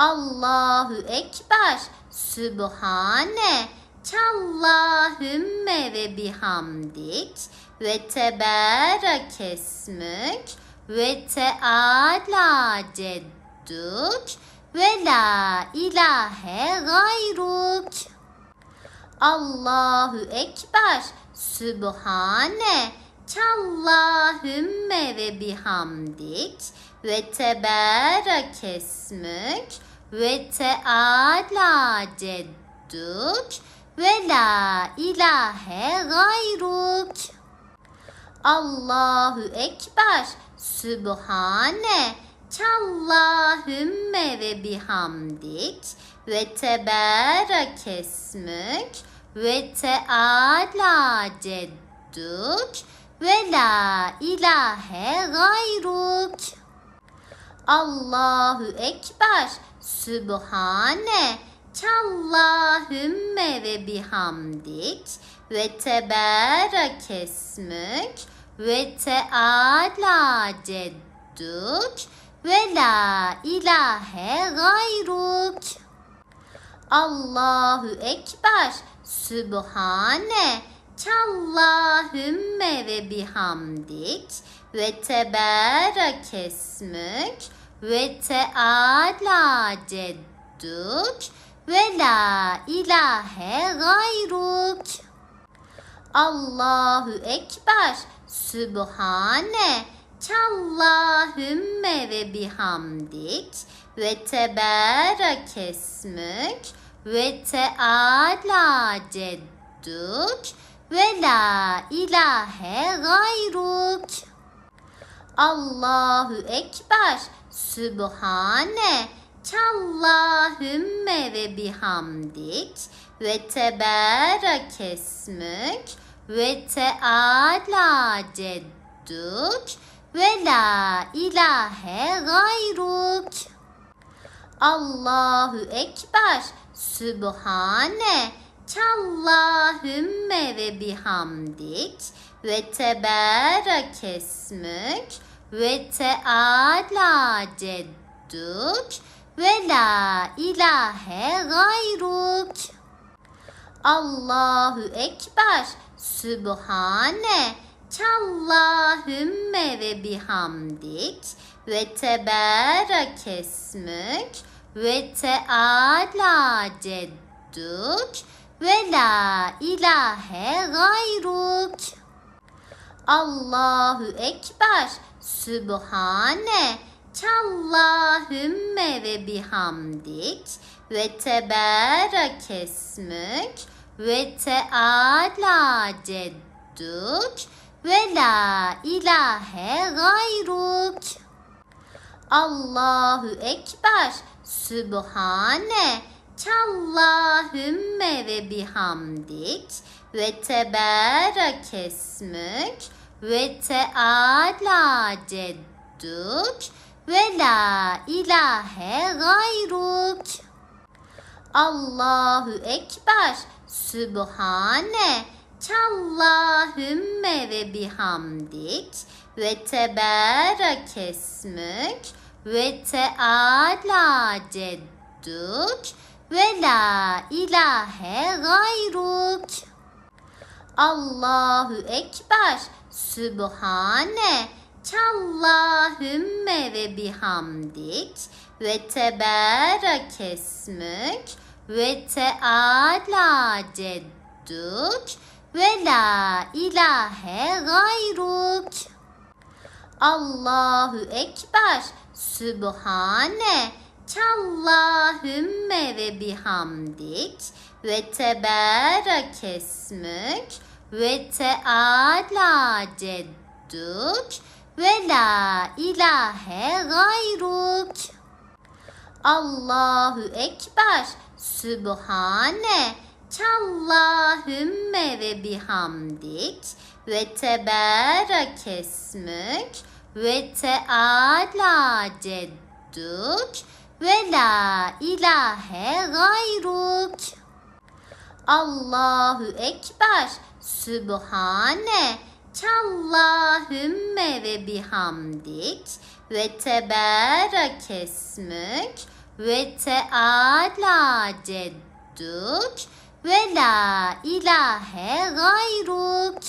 Allahu Ekber, Sübhane, Çallahümme ve bihamdik. Ve tebarek esmük ve teala cedduk ve la ilahe gayruk. Allahu Ekber, Sübhane, Çallahümme ve bihamdik. Ve tebarek esmük ve teala cedduk ve la ilahe gayruk. Allahu Ekber, Sübhane, Çallahümme ve bihamdik. Ve tebarek esmük ve teala cedduk. Ve la ilahe gayruk. Allahu Ekber, Sübhane, Çallahümme ve bihamdik ve tebarek esmük ve teala cedduk ve la ilahe gayruk. Allahu Ekber, Sübhane, Çallahümme ve bihamdik ve tebarek esmük ve teala cedduk ve la ilahe gayruk. Allahu Ekber, Sübhane, Çallahümme ve bihamdik. Ve tebarek esmük ve teala cedduk. Ve la ilahe gayruk. Allahu Ekber, Sübhane, Çallahümme ve bihamdik. Ve tebarek esmük ve teala cedduk ve la ilahe gayruk. Allahu Ekber, Sübhane, Çallahümme ve bihamdik. Ve tebarek esmük ve teala cedduk ve la ilahe gayruk. Allahu Ekber, Sübhane, Çallahümme ve bihamdik. Ve tebarek esmük ve teala cedduk. Ve la ilahe gayruk. Allahu Ekber, Sübhane, Çallahümme ve bihamdik. Ve tebarek esmük. Ve teala cedduk. Ve la ilahe gayruk. Allahu Ekber, Sübhane, Çallahümme ve bihamdik. Ve tebarek esmük ve teala cedduk ve la ilahe gayruk. Allahu Ekber, Sübhane, Çallahümme ve bihamdik. Ve tebarek esmük ve teala cedduk. Ve la ilahe gayruk. Allahu Ekber, Sübhane, Çallahümme ve bihamdik ve tebarek esmük ve teala cedduk ve la ilahe gayruk. Allahu Ekber, Sübhane, Çallahümme ve bihamdik ve tebarek esmük ve teala cedduk ve la ilahe gayruk. Allahu Ekber, Sübhane, Çallahümme ve bihamdik. Ve tebarek esmük ve teala cedduk. Ve la ilahe gayruk. Allahu Ekber, Sübhane, Çallahümme ve bihamdik ve tebarek esmük ve Teala cedduk ve la ilahe gayruk.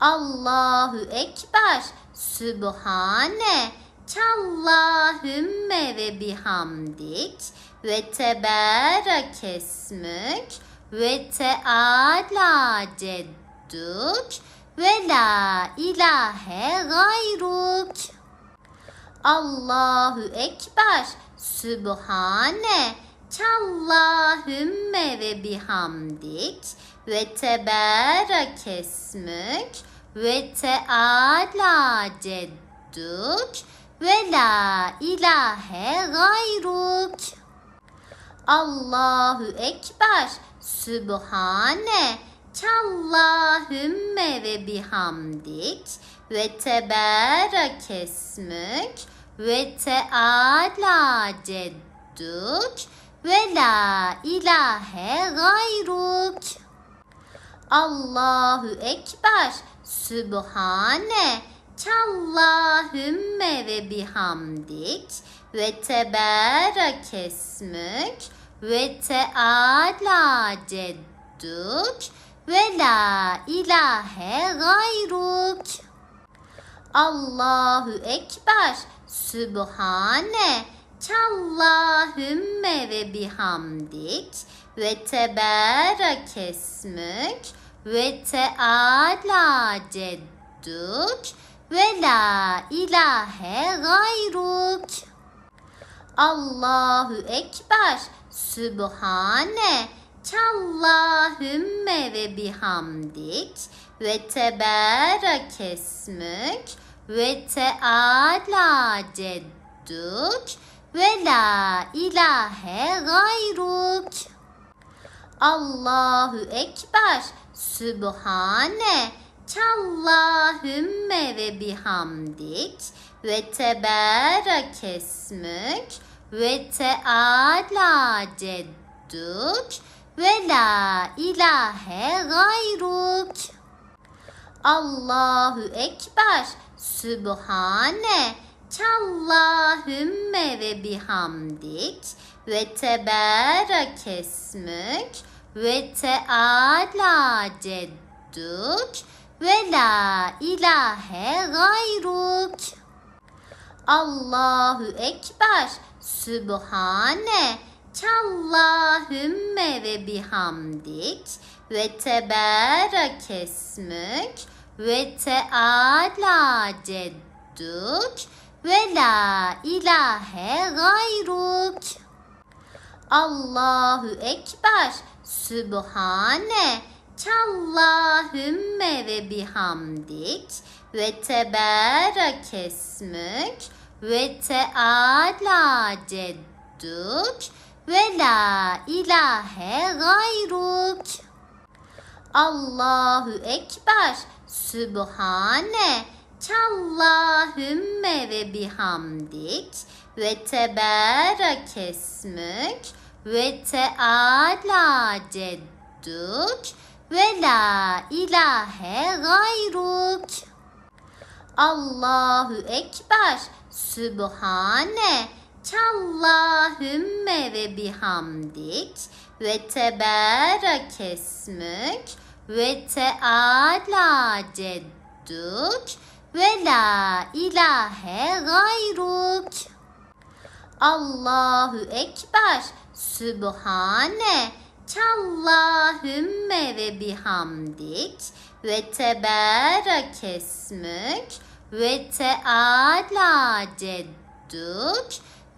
Allahu Ekber, Sübhane, Allahümme ve bihamdik ve tebarek esmük ve teala cedduk ve la ilahe gayruk. Allahu Ekber, Sübhane, Allahümme ve bihamdik. Ve tebarek esmük ve teala cedduk. Ve la ilahe gayruk. Allahu Ekber, Sübhane, Allahümme ve bihamdik. Ve tebarek esmük. Ve teala cedduk ve la ilahe gayruk. Allahu Ekber, Sübhane, Allahümme ve bihamdik. Ve tebarek esmük ve teala cedduk ve la ilahe gayruk. Allahu Ekber, Sübhane, Allahümme ve bihamdik. Ve tebarek esmük ve teala cedduk. Ve la ilahe gayruk. Allahu Ekber, Sübhane, Allahümme ve bihamdik. Ve tebarek esmük. Ve teala cedduk ve la ilahe gayruk. Allahu Ekber, Sübhane, Allahümme ve bihamdik ve tebarek esmük ve teala cedduk ve la ilahe gayruk. Allahu Ekber, Sübhane, Allahümme ve bihamdik. Ve tebarek esmük ve teala cedduk ve la ilahe gayruk. Allahu Ekber, Sübhane, Allahümme ve bihamdik. Ve tebarek esmük. Ve teala cedduk ve la ilahe gayruk. Allahu Ekber, Sübhane, Allahümme ve bihamdik ve tebarek esmük ve teala cedduk. Ve la ilahe gayruk. Allahu Ekber, Sübhane, Allahümme ve bihamdik. Ve tebarek esmük ve teala cedduk. Ve la ilahe gayruk. Allahu Ekber, Sübhane, Allahümme ve bihamdik. Ve tebarek esmük. Ve teala cedduk. Ve la ilahe gayruk. Allahu Ekber, Sübhane, Allahümme ve bihamdik. Ve tebarek esmük ve teala cedduk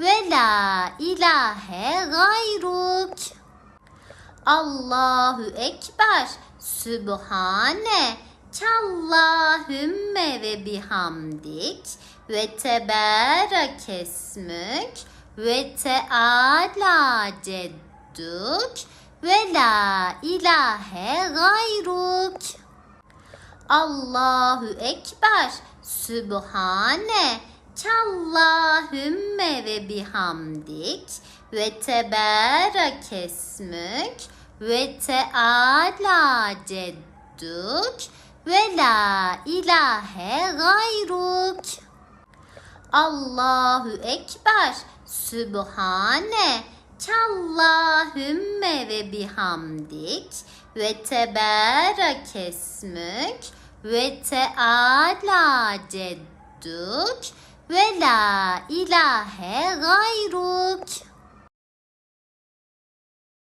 ve la ilahe gayruk. Allahu Ekber, Sübhane, Allahümme ve bihamdik. Ve tebarek esmük ve teala cedduk. Ve la ilahe gayruk. Allahu Ekber, Sübhane, Allahümme ve bihamdik ve tebarek esmük ve teala cedduk ve la ilahe gayruk. Allahu Ekber, Sübhane Allahümme ve bihamdik ve teberek esmük ve teala ceddük ve la ilahe gayruk.